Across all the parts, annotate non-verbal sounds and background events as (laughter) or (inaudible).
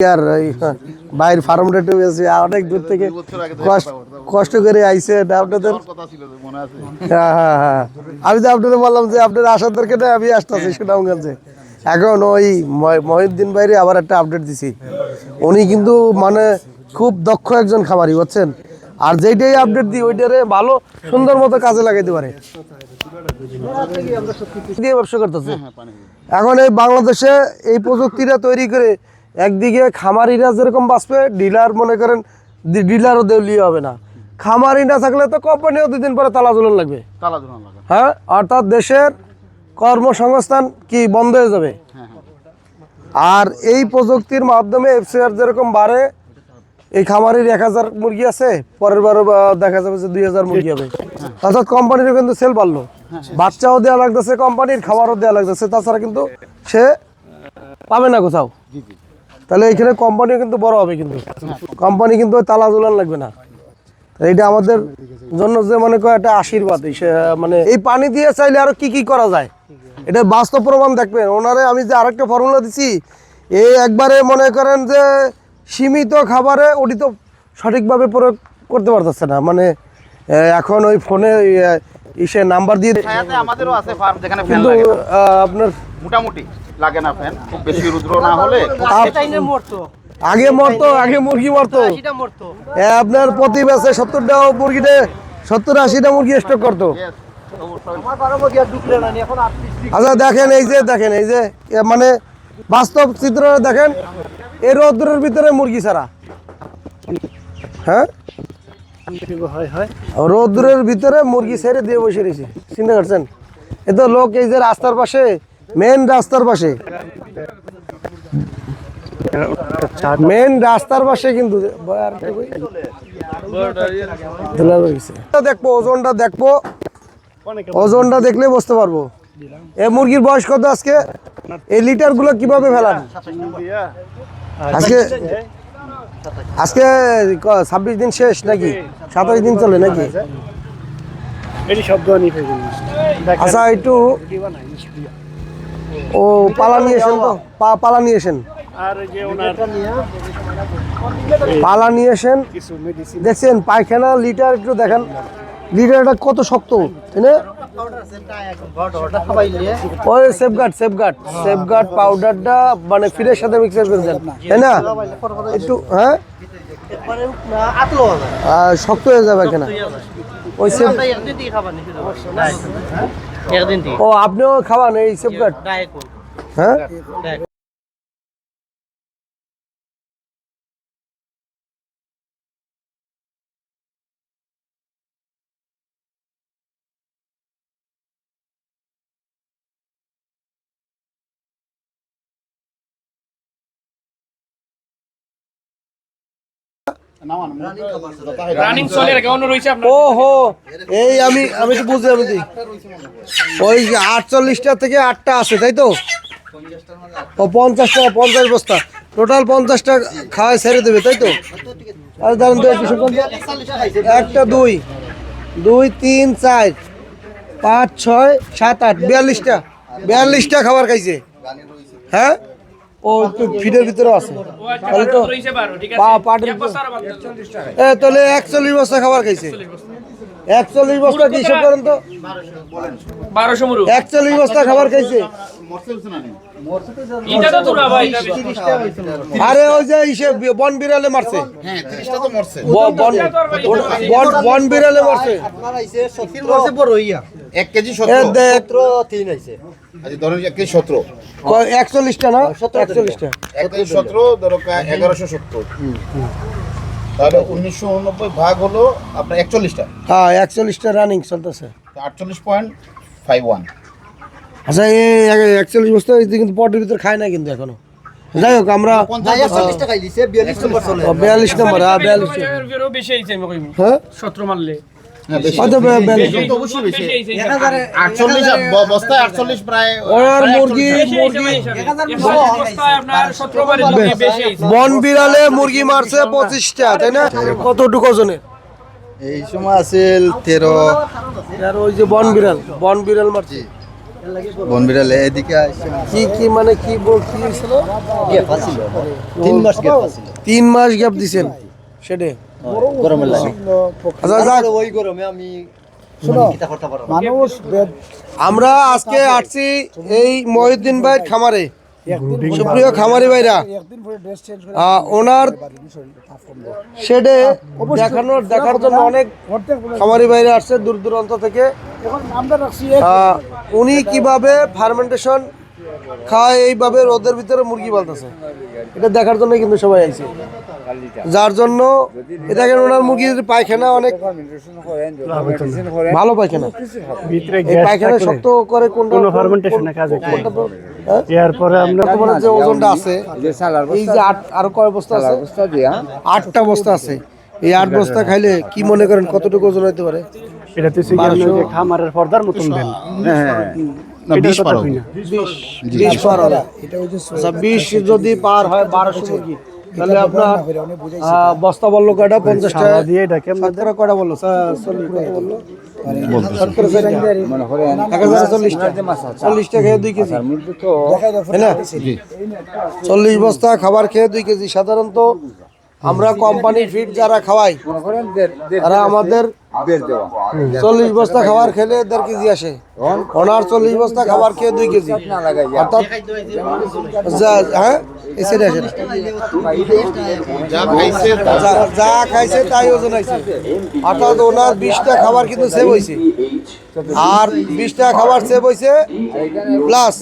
আর একটু বেশি অনেক দূর থেকে কষ্ট করে আপনাদের? মনে হ্যাঁ হ্যাঁ হ্যাঁ। আমি তো আপনাদের বললাম যে আপনার আসার দরকার আমি আসতেছি সুনামগঞ্জে। এখন ওই মহিউদ্দিন বাইরে আবার একটা আপডেট দিছি। উনি কিন্তু মানে খুব দক্ষ একজন খামারি বুঝছেন? আর যেইটাই আপডেট দিই ওইটারে ভালো সুন্দর মতো কাজে লাগাইতে পারে। দিয়ে ব্যবসা করতেছে। এখন এই বাংলাদেশে এই প্রযুক্তিটা তৈরি করে একদিকে খামারিরা যেরকম বাঁচবে ডিলার মনে করেন ডিলারও দেউলিয়ে হবে না। খামারি না থাকলে তো কোম্পানিও দুদিন পরে তালা ঝুলন লাগবে। তালা হ্যাঁ? অর্থাৎ দেশের কর্মসংস্থান কি বন্ধ হয়ে যাবে? হ্যাঁ হ্যাঁ। আর এই প্রযুক্তির মাধ্যমে এফসিআর যেরকম বাড়ে এই খামারের এক হাজার মুরগি আছে পরের বারও দেখা যাবে যে দুই হাজার মুরগি হবে। অর্থাৎ কোম্পানিরও কিন্তু সেল বাড়লো। বাচ্চাও দেওয়া লাগতেছে কোম্পানির খাবারও দেওয়া লাগতেছে তাছাড়া কিন্তু সে পাবে না কোথাও। জি জি। তাহলে এখানে কোম্পানিও কিন্তু বড় হবে কিন্তু। কোম্পানি কিন্তু তালা ঝুলান লাগবে না। তো এইটা আমাদের জন্য যে মনে করে একটা আশীর্বাদ মানে এই পানি দিয়ে চাইলে আরও কি কি করা যায়? এটা বাস্তব প্রমাণ দেখবেন। ওনারে আমি যে আরেকটা ফর্মুলা দিছি এই একবারে মনে করেন যে সীমিত খাবারে ওটি তো সঠিকভাবে প্রয়োগ করতে পারতেছে না। মানে এখন ওই ফোনে ওই, নাম্বার দিয়ে ছায়াতে আমাদেরও আছে ফার্ম যেখানে ফ্যান কিন্তু লাগে। আপনার মোটামুটি লাগে না ফ্যান খুব বেশি রুদ্র না হলে। আগে মরতো। আগে মুরগি মরতো। এ, আপনার প্রতি মাসে সত্তরটা মুরগিতে সত্তর আশিটা মুরগি স্টক করতো। আচ্ছা দেখেন এই যে দেখেন এই যে মানে বাস্তব চিত্র দেখেন এই রৌদ্রের ভিতরে মুরগি ছাড়া। হ্যাঁ? রৌদ্রের ভিতরে মুরগি ছেড়ে দিয়ে বসে রয়েছে। চিন্তা করছেন? এ লোক এই যে রাস্তার পাশে মেন রাস্তার পাশে। মেন রাস্তার পাশে কিন্তু। দেখব, ওজনটা দেখব। ওজনটা দেখলে বুঝতে পারব। এ মুরগির বয়স কত আজকে? এই লিটারগুলো কীভাবে ফেলান? আজকে আজকে ছাব্বিশ দিন শেষ নাকি? সাতাশ দিন চলে নাকি? আচ্ছা একটু ও পালা নিয়েছেন তো? পা- পালা নিয়েছেন আর ওই যে ওনার পালা নিয়েছেন কিছু দেখছেন পায়খানা লিটার একটু দেখেন। লিটারটা কত শক্ত তাই না? ওই সেফগার্ড সেফগার্ড সেফগার্ড পাউডারটা মানে ফিরের সাথে মিক্সার করে দেন তাই না? একটু হ্যাঁ? শক্ত হয়ে যাবে কেনা? ওই সেফ ও আপনিও খাওয়ান এই সেফগার্ড হ্যাঁ? এই আমি আমি তো বুঝি আমি দি। ওই থেকে আটটা আছে তাই তো ও পঞ্চাশ বস্তা টোটাল পঞ্চাশটা দেবে তাই তো আর। একটা দুই দুই তিন চার পাঁচ ছয় সাত আট বিয়াল্লিশটা বিয়াল্লিশটা খাবার খাইছে হ্যাঁ ও একটু ফিডের ভিতরে আছে। তাহলে তো পাটের। এ তাহলে একচল্লিশ বস্তা খাবার খাইছে। একচল্লিশ বস্তা। কি হিসাব করেন তো একচল্লিশ বস্তা খাবার খাইছে। মরছে হচ্ছে না নি? এটা তো তোরা ভাই এটা বেশি। আরে ওই যে হিসেব বন বিড়ালে মারছে। হ্যাঁ তো বন বিড়ালে মারছে। এক কেজি সতেরো। দেখ। আচ্ছা ধরেন এক কেজি সতেরো। একচল্লিশটা না? একচল্লিশটা। এক কেজি সতেরো ধরো এগারোশো সত্তর। তাহলে উনিশশো উননব্বই ভাগ হলো আপনার একচল্লিশটা। হ্যাঁ একচল্লিশটা রানিং চলতেছে। আটচল্লিশ পয়েন্ট ফাইভ ওয়ান আচ্ছা এই একচল্লিশ বস্তা কিন্তু পটের ভিতরে খায় না কিন্তু এখনও। যাই হোক আমরা বিয়াল্লিশ নম্বর হ্যাঁ বিয়াল্লিশ এরও বেশি হয়েছে আমি হ্যাঁ? সতেরো মারলে। বন বিড়ালে মুরগি মারছে পঁচিশটা তাই না? কতটুকু এই সময় আছে তেরো। ওই যে বন বিড়াল বন বিড়াল মারছে। বন বিড়ালে এদিকে কি কি মানে কি কি ছিল তিন মাস গ্যাপ তিন মাস গ্যাপ দিছেন। সেটে গরমের লাগে। ওই গরমে আমি আমরা আজকে আসছি এই মহিউদ্দিন ভাই খামারে। সুপ্রিয় খামারি ভাইরা। একদিন পরে ড্রেস চেঞ্জ করে আহ, ওনার শেডে দেখানোর দেখার জন্য অনেক খামারি ভাইরা আসছে দূর দূরান্ত থেকে। এখন আমরা রাখছি এক আহ, উনি কীভাবে ফার্মেন্টেশন খায় এইভাবে রোদের ভিতরে মুরগি পালতেছে। এটা দেখার জন্য কিন্তু সবাই আইছে। যার জন্য এ দেখেন ওনার মুরগির পায়খানা অনেক ভালো পায়খানা। ভিতরে পায়খানা শক্ত করে কোনটা কোনো fermentation-এ কাজে করে। কোনটা তো-? এরপরে আমরা বর্তমানে যে ওজনটা আছে। এই যে আট আরও কয় বস্তা আছে? আটটা বস্তা আছে। এই আট বস্তা খাইলে কি মনে করেন কতটুকু ওজন হতে পারে? এটা তো। খামারের পর্দার মতন দেন। বিশ যদি পার হয় বারোশো মুরগি। তাহলে আপনার বস্তা বলল কয়টা? পঞ্চাশ টাকা দিয়ে এটা কেমন কয়টা বলল? চল্লিশ বলল। দুই কেজি। চল্লিশ বস্তা খাবার খেয়ে দুই কেজি। সাধারণত আমরা কোম্পানি ফিড যারা খাওয়াই তারা আমাদের চল্লিশ বস্তা খাবার খেলে দেড় কেজি আসে। ওনার চল্লিশ বস্তা খাবার খেয়ে দুই কেজি। অর্থাৎ হ্যাঁ? যা খাইছে তাই ওজন হয়েছে অর্থাৎ ওনার বিশটা খাবার কিন্তু সেভ হয়েছে আর বিশটা খাবার সেভ হয়েছে প্লাস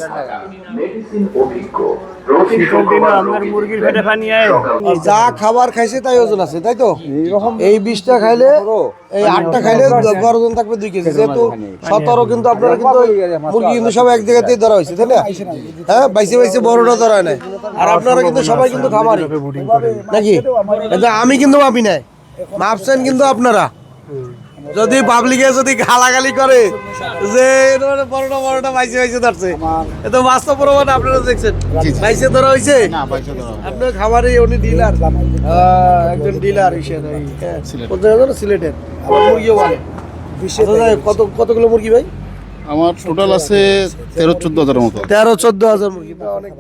যা খাবার খাইছে তাই ওজন আছে তাই তো? এই বিশটা খাইলে এই আটটা খাইলে ওজন থাকবে দুই কেজি। যেহেতু সতেরো কিন্তু আপনারা কিন্তু মুরগি কিন্তু সব এক জায়গাতেই ধরা হয়েছে তাই না? হ্যাঁ বাইসে বাইসে বড়টা ধরা হয় নাই। আর আপনারা কিন্তু সবাই কিন্তু খামারি। নাকি? আমি কিন্তু মাপি নাই। মাপছেন কিন্তু আপনারা। যদি পাবলিকে যদি গালাগালি করে যে বড়টা বড়টা বাইসে বাইসে ধরছে। এ তো বাস্তব প্রমাণ আপনারা দেখছেন। বাইসে ধরা হয়েছে। আপনার খাবারে উনি ডিলার একজন ডিলার হিসেবে কোথায় সিলেটের আবার মুরগিও বলে। আচ্ছা, কত কতগুলো মুরগি ভাই? আমার টোটাল আছে তেরো চোদ্দ হাজার মতো। তেরো চোদ্দ হাজার মুরগি। অনেক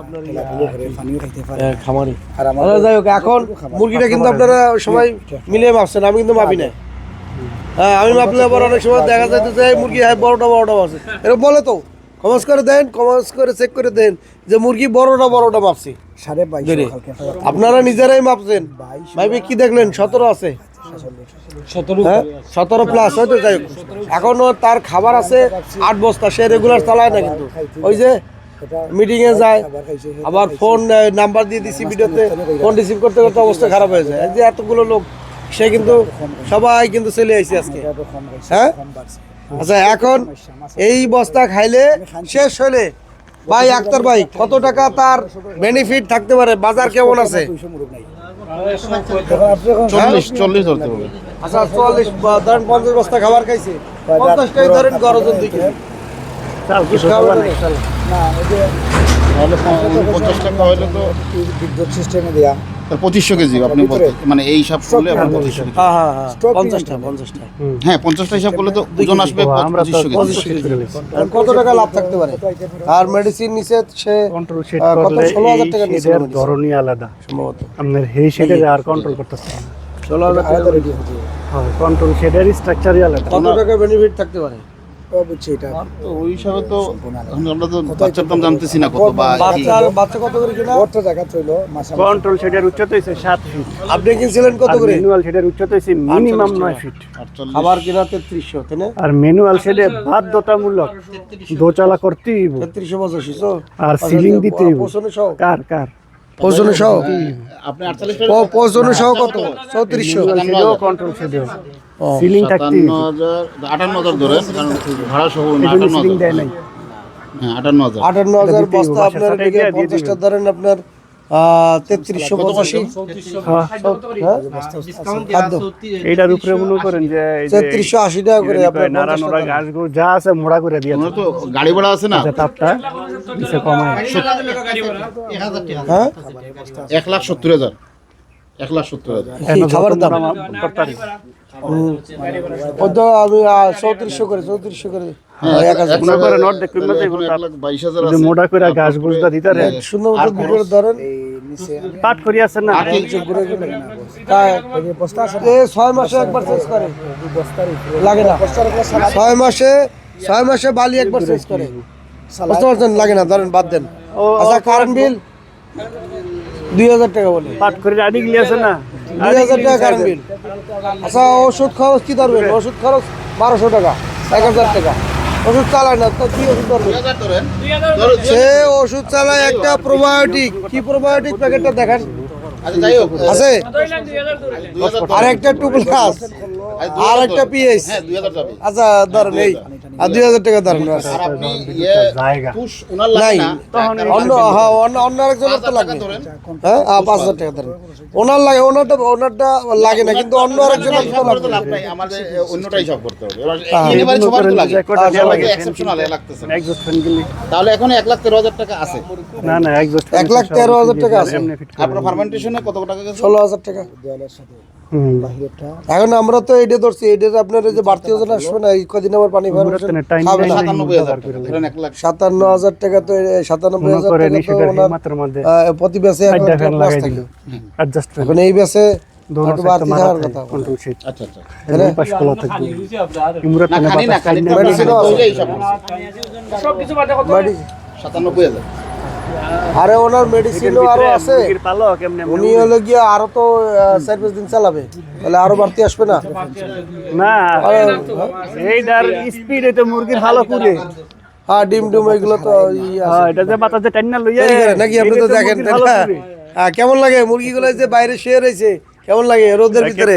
আপনার ইয়ে। খামারি। আচ্ছা, যাই হোক এখন মুরগিটা কিন্তু আপনারা সবাই মিলে মাপছেন আমি কিন্তু মাপি না হ্যাঁ আমি মাপলে আবার অনেক সময় দেখা যায় যে এই মুরগি হ্যাঁ বড়টা বড়টা আছে এরকম বলে তো। কমাস করে দেন কমাস করে চেক করে দেন যে মুরগি বড়টা বড়টা মাপছি সাড়ে বাইশ আপনারা নিজেরাই মাপছেন ভাইবে কি দেখলেন? সতেরো আছে। হ্যাঁ? সতেরো প্লাস হয়তো যাই হোক। এখনও তার খাবার আছে আট বস্তা। সে রেগুলার চালায় না কিন্তু। ওই যে মিটিং এ যায় আবার ফোন নাম্বার দিয়ে দিছি ভিডিওতে। ফোন রিসিভ করতে করতে অবস্থা খারাপ হয়ে যায়। যে এতগুলো লোক সে কিন্তু সবাই কিন্তু চলে আইছে আজকে। হ্যাঁ? আচ্ছা এখন এই বস্তা খাইলে শেষ হলে ভাই আক্তার ভাই কত টাকা তার বেনিফিট থাকতে পারে? বাজার কেমন আছে? চল্লিশ চল্লিশ ধরতে হবে। আচ্ছা চুয়াল্লিশ ধরেন পঞ্চাশ বস্তা খাবার খাইছে। ধরেন গরজন পঞ্চাশ টাকা হলে তো বিদ্যুৎ সিস্টেমে দেয়া। তার পঁচিশশো কেজি আপনি বলতে- মানে এই হিসাব করলে আপনার পঁচিশশো কেজি। হ্যাঁ হ্যাঁ হ্যাঁ পঞ্চাশটা পঞ্চাশটা। হ্যাঁ পঞ্চাশটা হিসাব করলে তো ওজন আসবে পঁচিশশো কেজি। কত টাকা লাভ থাকতে পারে? আর মেডিসিন নিচে সে কন্ট্রোল সেট করলে ষোলো হাজার টাকা এই ধরনই আলাদা। সম্ভবত। আপনার এই শেডের আর কন্ট্রোল করতেছে না। ষোলো হাজার টাকা হয় কন্ট্রোল শেডের স্ট্রাকচারই আলাদা। কত টাকা বেনিফিট থাকতে পারে? তো ওই হিসাবে তো আমরা তো বাচ্চার দাম জানতেছি না কত বা বাচ্চার বাচ্চা কত করে কিনা? কন্ট্রোল শেডের উচ্চতা হইছে সাত ফিট আপনি কিনছিলেন কত আর করে? ম্যানুয়াল শেডের উচ্চতা হইছে মিনিমাম নয় ফিট খাবার কিনা তেত্রিশশো তাই না? আর ম্যানুয়াল শেডে বাধ্যতামূলক দোচালা করতেই তো আর সিলিং দিতে হইব। কার কার? পৌঁছনে সহ? সহ কত? চৌত্রিশশো কন্ট্রোল সিলিং আটান্ন হাজার ধরেন কারণ ভাড়া সহ আটান্ন সিলিং দেয় হাজার নাই। আটান্ন হাজার। বস্তা আপনার দিয়ে পঞ্চাশটা ধরেন আপনার তেত্রিশশো পঁচাশি। হ্যাঁ, হ্যাঁ এইটার উপরে মনে করেন যে তেত্রিশশো আশি টাকা করে নাড়া। গাছগুলো যা আছে মোড়া করে দিয়েছে। ওনার তো গাড়ি ভাড়া আছে না? তাপটা নিচে কমায়। হ্যাঁ? এক লাখ সত্তর হাজার। এক লাখ সত্তর হাজার। খাবার দাম? আমি চৌত্রিশশো করে চৌত্রিশশো করে। মোটা করে ঘাস দিতে সুন্দর মতো ধরেন। পাট করি না? ছয় মাসে একবার চেঞ্জ করে। লাগে না। ছয় মাসে ছয় মাসে বালি একবার চেঞ্জ করে। বুঝতে পারছেন? লাগে না ধরেন বাদ দেন। আচ্ছা কারেন্ট বিল দুই হাজার টাকা বলে। পাট করে গিয়ে আছে না? দুই হাজার টাকা কারেন্ট বিল আচ্ছা ওষুধ খরচ কি ধরবেন? ওষুধ খরচ বারোশো টাকা এক হাজার টাকা। ওষুধ চালায় না, তো কি ওষুধ ধরবেন সে ওষুধ চালায় একটা প্রোবায়োটিক কি প্রোবায়োটিক প্যাকেটটা দেখেন। আছে? আর একটা টু প্লাস আর একটা পিএইচ আচ্ছা ধরেন এই। আর দুই হাজার টাকা ধরেন ব্যাস। আর আপনি জায়গা। পুশ ওনার লাগে নাই। অন্য হ্যাঁ অন্য অন্য আরেকজনের তো লাগবে। ধরেন। হ্যাঁ পাঁচ হাজার টাকা ধরেন। ওনার লাগে ওনারটা ওনারটা লাগে না কিন্তু অন্য আরেকজনের তো হিসাব করে তো লাগবে আমাদের অন্যটাই হিসাব করতে হবে। এবার। সবার তো লাগে। যে কটা দেয়া সবাইকে লাগে। এক্সেপশনাল লাগতেছে না। ফ্যান গেলে। তাহলে এখন এক লাখ তেরো হাজার টাকা আছে। না লাখ তেরো হাজার টাকা আছে। আপনার ফার্মেন্টেশনে কত টাকা গেছে? ষোলো হাজার টাকা। হুম এখন আমরা তো এইটা ধরছি এইটা আপনার যে বাড়তি ওজন আসবে না এই কদিন আবার পানি সাতান্ন হাজার টাকা তো সাতানব্বই হাজার টাকা প্রতি। অ্যাডজাস্ট এখন এই আচ্ছা আচ্ছা। বাড়ি- সাতানব্বই হাজার। আরে ওনার মেডিসিনও আরও আছে। উনি হলো গিয়ে আরও তো চার পাঁচ দিন চালাবে। তাহলে আরও বাড়তি আসবে না? না এইটার স্পিড এটা মুরগির ভালো করে হ্যাঁ ডিম ডিম এগুলো তো। হ্যাঁ এটা যে বাতাসে লইয়া নাকি আপনি তো দেখেন? করে। হ্যাঁ, কেমন লাগে? মুরগিগুলো যে বাইরে শুয়ে রয়েছে কেমন লাগে রোদের ভিতরে?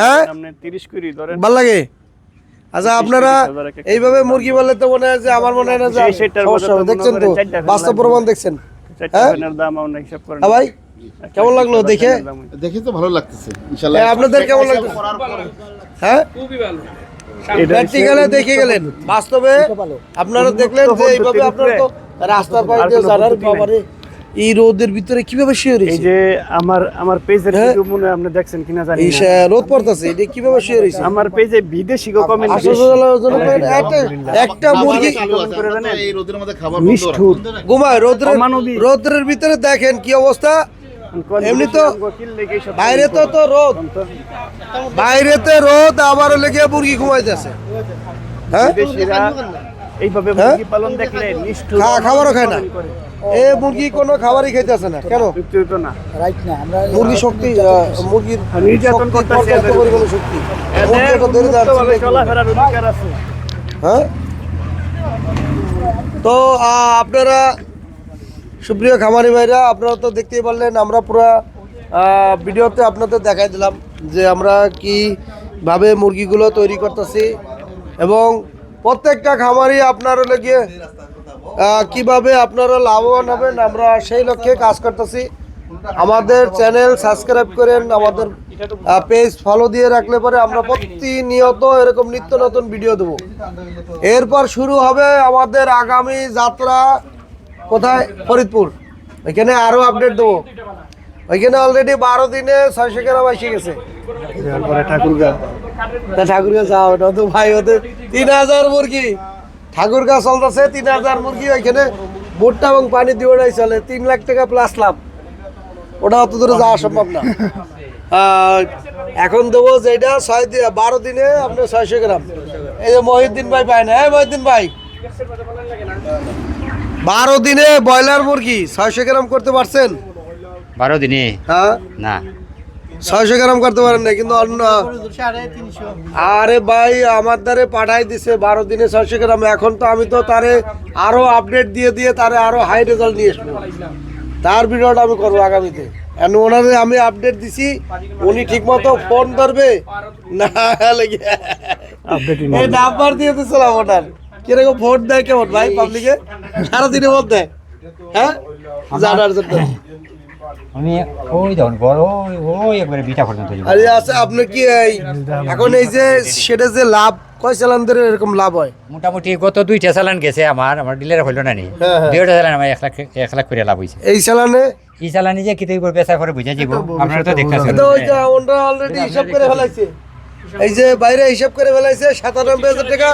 হ্যাঁ? আপনি 30 কুড়ি ধরেন। ভালো লাগে? আচ্ছা আপনারা এইভাবে মুরগি বললে তো মনে হয় যে আমার মনে হয় না যে সমস্যা হবে। দেখছেন তো বাস্তব প্রমাণ দেখছেন। হ্যাঁ? হ্যাঁ ভাই কেমন লাগল দেখে? দেখে তো ভালো লাগতেছে ইনশাআল্লাহ। আপনাদের কেমন লাগল? হ্যাঁ? খুবই ভালো। প্র্যাকটিক্যালে দেখে গেলেন। বাস্তবে আপনারা দেখলেন যে এইভাবে আপনারা তো রাস্তার পাশে দিয়ে জানার বাবারে এই রোদের ভিতরে কীভাবে শুয়ে এই যে আমার আমার পেজের হ্যাঁ? ভিডিও মনে আপনি দেখছেন কিনা জানি না। সে- রোদ পড়তেছে এটা কীভাবে শুয়ে রয়েছে? আমার পেজে বিদেশি গো কমেন্ট একটা একটা মুরগি এই রোদের মধ্যে খাবার। ঘুমায় রোদ্রের অমানবিক। রোদ্রের ভিতরে দেখেন কি অবস্থা। এমনি তো বাইরে বাইরে তো তো রোদ। বাইরেতে রোদ আবার লেগে মুরগি ঘুমাইতেছে। হ্যাঁ? এইভাবে হ্যাঁ? মুরগি পালন দেখলে নিষ্ঠুর খাবারও খায় না। এ মুরগি কোনো খাবারই খাইতেছে না। কেন? না। মুরগি শক্তি মুরগির নির্যাতন শক্তি করতেছে শক্তি। চলাফেরার অধিকার আছে। হ্যাঁ? তো আপনারা সুপ্রিয় খামারি ভাইরা আপনারা তো দেখতেই পারলেন আমরা পুরো ভিডিওতে আপনাদের দেখাই দিলাম যে আমরা কীভাবে মুরগিগুলো তৈরি করতেছি এবং প্রত্যেকটা খামারি আপনার হলে গিয়ে কীভাবে আপনারা লাভবান হবেন, আমরা সেই লক্ষ্যে কাজ করতেছি। আমাদের চ্যানেল সাবস্ক্রাইব করেন, আমাদের পেজ ফলো দিয়ে রাখলে পরে আমরা প্রতিনিয়ত এরকম নিত্য নতুন ভিডিও দেবো। এরপর শুরু হবে আমাদের আগামী যাত্রা কোথায়? ফরিদপুর। এখানে আরও আপডেট দেবো। ওইখানে অলরেডি বারো দিনে ছয়শো গ্রাম এসে গেছে। তারপরে ঠাকুরগা। তা ঠাকুরগাঁ যাও না তো ভাই ওদের তিন হাজার মুরগি। ঠাকুরগাঁ চলতেছে তিন হাজার মুরগি ওইখানে ভুট্টা এবং পানি দিয়ে ওটাই চলে তিন লাখ টাকা প্লাস লাভ। ওটা অত দূরে যাওয়া সম্ভব না। এখন দেবো যেটা ছয় দিন বারো দিনে আপনার ছয়শো গ্রাম। এই যে মহিউদ্দিন ভাই পায় না। হ্যাঁ মহিউদ্দিন ভাই বারো দিনে ব্রয়লার মুরগি ছয়শো গ্রাম করতে পারছেন? বারো দিনে? হ্যাঁ? না। ছয়শো গ্রাম করতে পারেন না কিন্তু অন্য আরে ভাই আমার দ্বারে পাঠাই দিছে বারো দিনে ছয়শো গ্রাম। এখন তো আমি তো তারে আরও আপডেট দিয়ে দিয়ে তারে আরও হাই রেজাল্ট নিয়ে আসব। তার ভিডিওটা আমি করব আগামীতে। এখন ওনারে আমি আপডেট দিছি উনি ঠিক মতো ফোন ধরবে না লেগে আপডেট এই নাম্বার দিয়ে দিছিলাম ওনার। কীরকম ভোট দেয় কেমন ভাই পাবলিকে সারাদিনের মধ্যে। হ্যাঁ? জানার জন্য। আমি ওই দেখুন বড় ওই ওই একবারে বিটা পর্যন্ত আরে আছে আপনি কি এই এখন এই যে সেটা যে লাভ কয় চালানদের এরকম লাভ হয়? মোটামুটি গত দুইটা চালান গেছে আমার আমার ডিলার হইল না নি। হ্যাঁ, হ্যাঁ। দুইটা চালান আমার এক লাখ এক লাখ করে লাভ হয়েছে এই চালানে? এই চালানি যে করে বেচা করে বুঝা যাব আপনারা তো দেখতেছেন। তো ওই যে ওনরা অলরেডি হিসাব করে ফেলাইছে। এই যে বাইরে হিসাব করে ফেলাইছে সাতানব্বই হাজার টাকা।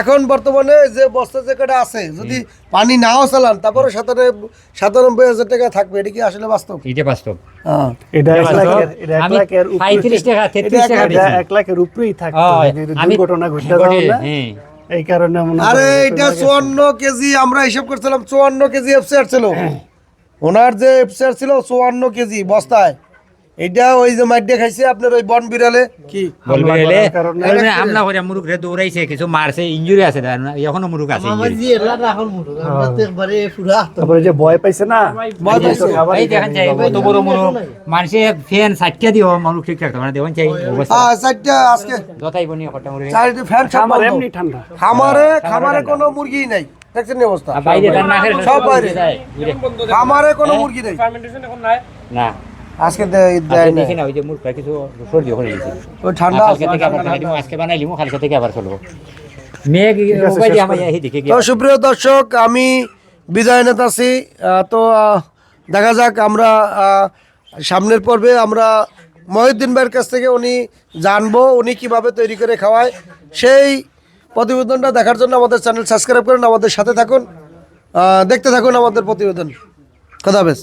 এখন বর্তমানে যে বস্তা যে কটা আছে যদি পানি নাও চালান তারপরে সাতানব্বই সাতানব্বই হাজার টাকা থাকবে এটা কি আসলে বাস্তব? এটা বাস্তব। হ্যাঁ। এটা এক লাখের এক লাখের উপরে- পঁয়ত্রিশ টাকা তেত্রিশ টাকা এটা এক লাখের উপরেই থাকতো। হয়, যদি আমি ঘটে ঘটে, হ্যাঁ। এই কারণে আরে এটা চুয়ান্ন কেজি আমরা হিসাব করছিলাম চুয়ান্ন কেজি এফসিআর ছিল। (clears throat) ওনার যে এফসিআর ছিল চুয়ান্ন কেজি বস্তায়। এটা ওই যে মাইডে খাইছে আপনার ওই বন বিড়ালে। কি? বলবে হামলা করে মুরুখ রে দৌড়াইছে কিছু মারছে ইনজুরি আছে না, এখনও মুরুখ আছে injury। তারপরে যে ভয় পাইছে না ভয় পাইছে। এই দেখেন চাই কত বড় মুরুখ। মানুষে ফ্যান দিও মানুষ ঠিক থাকতো মানে দেখুন চাই অবস্থা। হ্যাঁ আজকে যতাই বনি মুরুখ। ফ্যান এমনি ঠান্ডা। খামারে খামারে কোনো মুরগি নাই দেখছেন অবস্থা? বাইরে সব বাইরে। খামারে কোনো মুরগি নেই। ফার্মেন্টেশন এখন নাই। না। আজকে আজকে দেখি না ওই যে মুরগা কিছু সর্দি ওই ঠান্ডা কালকে থেকে আবার আজকে বানাই লিমু কালকে থেকে আবার চলবো মেঘ এই দিকে তো সুপ্রিয় দর্শক আমি বিদায় নেতাছি তো দেখা যাক আমরা সামনের পর্বে আমরা মহিউদ্দিন ভাইয়ের কাছ থেকে উনি জানব উনি কীভাবে তৈরি করে খাওয়ায়। সেই প্রতিবেদনটা দেখার জন্য আমাদের চ্যানেল সাবস্ক্রাইব করুন আমাদের সাথে থাকুন। দেখতে থাকুন আমাদের প্রতিবেদন। খোদাবেশ